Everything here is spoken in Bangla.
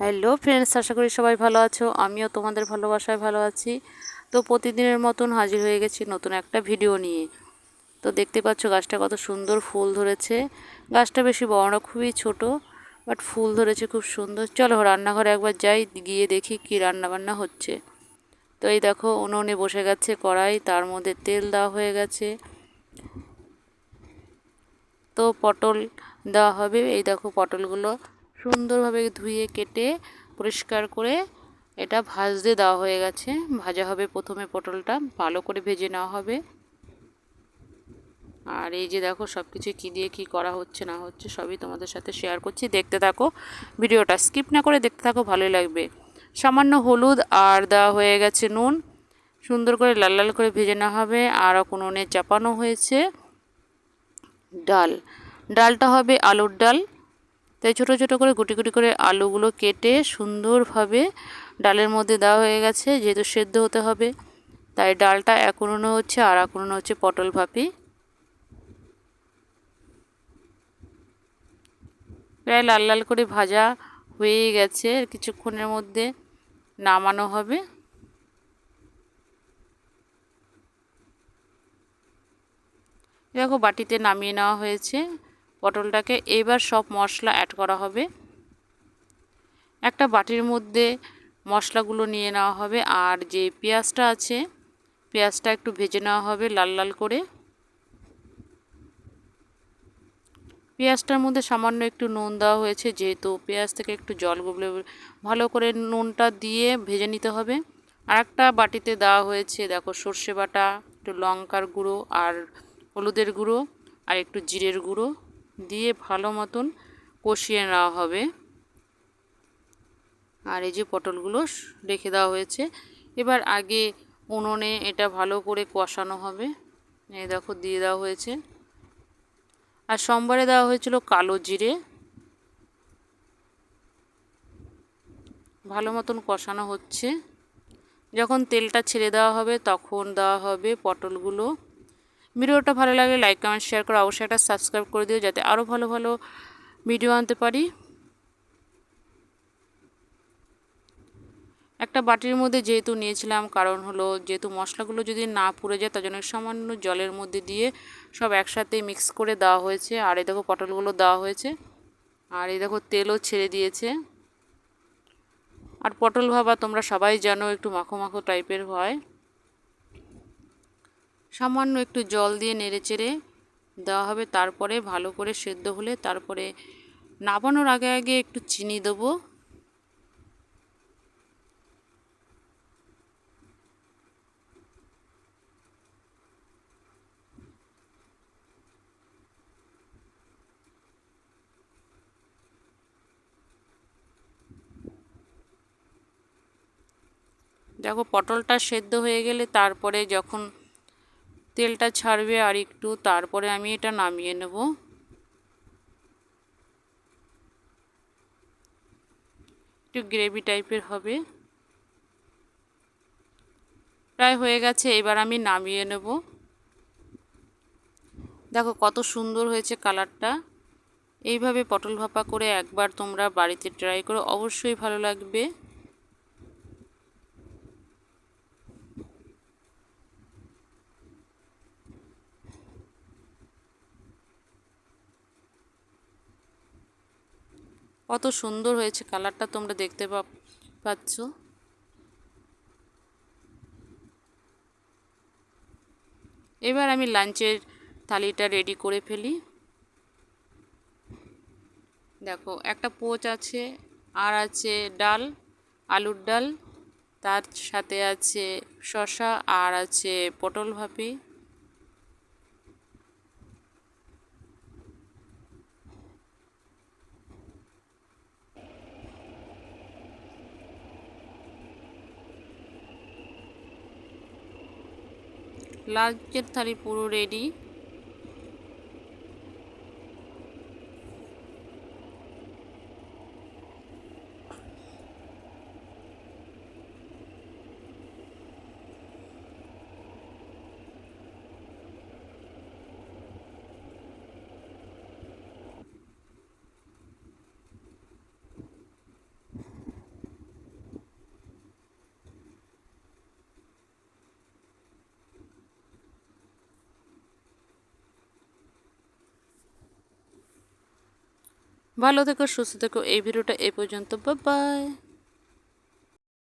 হ্যালো ফ্রেন্ডস আশা করি সবাই ভালো আছো। আমিও তোমাদের ভালোবাসায় ভালো আছি। তো প্রতিদিনের মতন হাজির হয়ে গেছি নতুন একটা ভিডিও নিয়ে। তো দেখতে পাচ্ছ গাছটা কত সুন্দর ফুল ধরেছে। গাছটা বেশি বড় খুবই ছোট বাট ফুল ধরেছে খুব সুন্দর। চলো রান্নাঘরে একবার যাই, গিয়ে দেখি কি রান্না বান্না হচ্ছে। তো এই দেখো, উনুনে বসে গেছে কড়াই, তার মধ্যে তেল দেওয়া হয়ে গেছে। তো পটল দেওয়া হবে। এই দেখো পটলগুলো সুন্দরভাবে ধুয়ে, কেটে, পরিষ্কার করে এটা ভাজতে দেওয়া হয়ে গেছে। ভাজা হবে প্রথমে পটলটা, ভালো করে ভেজে নেওয়া হবে। আর এই যে দেখো সব কিছু কী দিয়ে কী করা হচ্ছে, না হচ্ছে, সবই তোমাদের সাথে শেয়ার করছি। দেখতে থাকো, ভিডিওটা স্কিপ না করে দেখতে থাকো, ভালোই লাগবে। সামান্য হলুদ আর দেওয়া হয়ে গেছে নুন। সুন্দর করে লাল লাল করে ভেজে নেওয়া হবে। আর নুনে চাপানো হয়েছে। ডাল। ডালটা হবে আলুর ডাল। তাই ছোটো ছোটো করে গুটি গুটি করে আলুগুলো কেটে সুন্দরভাবে ডালের মধ্যে দেওয়া হয়ে গেছে, যেহেতু সেদ্ধ হতে হবে। তাই ডালটা এক হচ্ছে আর এক হচ্ছে পটল ভাপি। প্রায় লাল লাল করে ভাজা হয়ে গেছে, কিছুক্ষণের মধ্যে নামানো হবে। দেখো বাটিতে নামিয়ে নেওয়া হয়েছে। পটলটাকে এবার সব মশলা অ্যাড করা হবে। একটা বাটির মধ্যে মশলাগুলো নিয়ে নেওয়া হবে আর যে পেঁয়াজটা আছে, পেঁয়াজটা একটু ভেজে নেওয়া হবে লাল লাল করে। পেঁয়াজটার মধ্যে সামান্য একটু নুন দেওয়া হয়েছে, যেহেতু পেঁয়াজ থেকে একটু জল গুবলে ভালো করে নুনটা দিয়ে ভেজে নিতে হবে। আর একটা বাটিতে দেওয়া হয়েছে, দেখো সর্ষে বাটা, একটু লঙ্কার গুঁড়ো আর হলুদের গুঁড়ো আর একটু জিরের গুঁড়ো। দিয়ে ভালো মতন কষিয়ে নেওয়া হবে। আর এই যে পটলগুলো রেখে দেওয়া হয়েছে। এবার আগে উনুনে এটা ভালো করে কষানো হবে। এই দেখো দিয়ে দেওয়া হয়েছে। আর সোমবারে দেওয়া হয়েছিল কালো জিরে। ভালো মতন কষানো হচ্ছে। যখন তেলটা ছেড়ে দেওয়া হবে তখন দেওয়া হবে পটলগুলো। ভিডিওটা ভালো লাগলে লাইক কমেন্ট শেয়ার করে অবশ্যই একটা সাবস্ক্রাইব করে দিও যাতে আরও ভালো ভালো ভিডিও আনতে পারি। একটা বাটির মধ্যে যেহেতু নিয়েছিলাম, কারণ হলো যেহেতু মশলাগুলো যদি না পুড়ে যায়, তার জন্য সামান্য জলের মধ্যে দিয়ে সব একসাথে মিক্স করে দেওয়া হয়েছে। আর এই দেখো পটলগুলো দেওয়া হয়েছে। আর এই দেখো তেলও ছেড়ে দিয়েছে। আর পটল ভাবা তোমরা সবাই জানো, একটু মাখো মাখো টাইপের হয়। সামান্য একটু জল দিয়ে নেড়েচেড়ে দেওয়া হবে। তারপরে ভালো করে সেদ্ধ হলে তারপরে নাবানোর আগে আগে একটু চিনি দেবো। দেখো পটলটা সেদ্ধ হয়ে গেলে তারপরে যখন তেলটা ছাড়বে আর একটু তারপরে আমি এটা নামিয়ে নেব। একটু গ্রেভি টাইপের হবে। প্রায় হয়ে গেছে, এবার আমি নামিয়ে নেব। দেখো কত সুন্দর হয়েছে কালারটা। এইভাবে পটল ভাপা করে একবার তোমরা বাড়িতে ট্রাই করো, অবশ্যই ভালো লাগবে। কত সুন্দর হয়েছে কালারটা তোমরা দেখতে পাচ্ছ। এবার আমি লাঞ্চের থালিটা রেডি করে ফেলি। দেখো, একটা পোচ আছে, আর আছে ডাল, আলুর ডাল, তার সাথে আছে শশা আর আছে পটল ভাপি। লাঞ্চের থালি পুরো রেডি ভালো থেকো সুস্থ থেকো। এই ভিডিওটা এই পর্যন্ত বাই